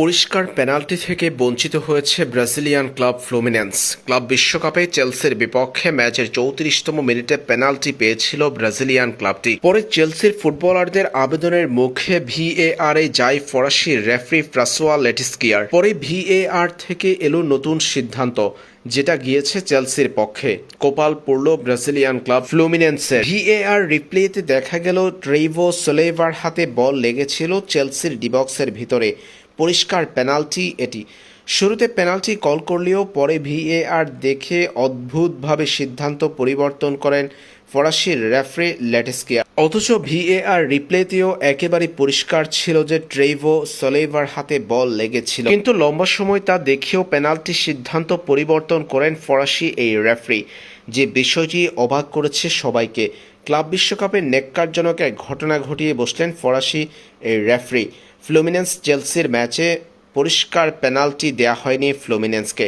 পরিষ্কার পেনাল্টি থেকে বঞ্চিত হয়েছে ব্রাজিলিয়ান ক্লাব ফ্লুমিনেন্স। ক্লাব বিশ্বকাপে চেলসির বিপক্ষে ম্যাচের চৌত্রিশতম মিনিটে পেনাল্টি পেয়েছিল ব্রাজিলিয়ান ক্লাবটি। পরে চেলসির ফুটবলারদের আবেদনের মুখে ভিএআর এ যায় ফরাসি রেফারি ফ্রাসোয়া লেটিস্কিয়ার। পরে ভিএআর থেকে এলো নতুন সিদ্ধান্ত, যেটা গিয়েছে চেলসির পক্ষে। কোপাল পড়ল ব্রাজিলিয়ান ক্লাব ফ্লুমিনেন্সের ভিএআর রিপ্লেতে দেখা গেল ট্রেইভো সোলেভার হাতে বল লেগেছিল চেলসির ডিবক্সের ভিতরে। পরিষ্কার পেনাল্টি এটি। শুরুতে পেনাল্টি কল করলেও পরে ভিএআর দেখে অদ্ভুতভাবে সিদ্ধান্ত পরিবর্তন করেন ফরাসি রেফারি লেটেস্কিয়া অথচ ভিএআর রিপ্লেতেও একেবারে পরিষ্কার ছিল যে ট্রেইভো সলেভার হাতে বল লেগেছিল। কিন্তু লম্বা সময় তা দেখেও পেনাল্টি সিদ্ধান্ত পরিবর্তন করেন ফরাসি এই রেফারি, যে বিষয়টি অবাক করেছে সবাইকে। ক্লাব বিশ্বকাপে নেককারজনক এক ঘটনা ঘটিয়ে বসলেন ফরাসি এই রেফারি। ফ্লুমিনেন্স চেলসির ম্যাচে পরিষ্কার পেনাল্টি দেয়া হয়নি ফ্লুমিনেন্সকে।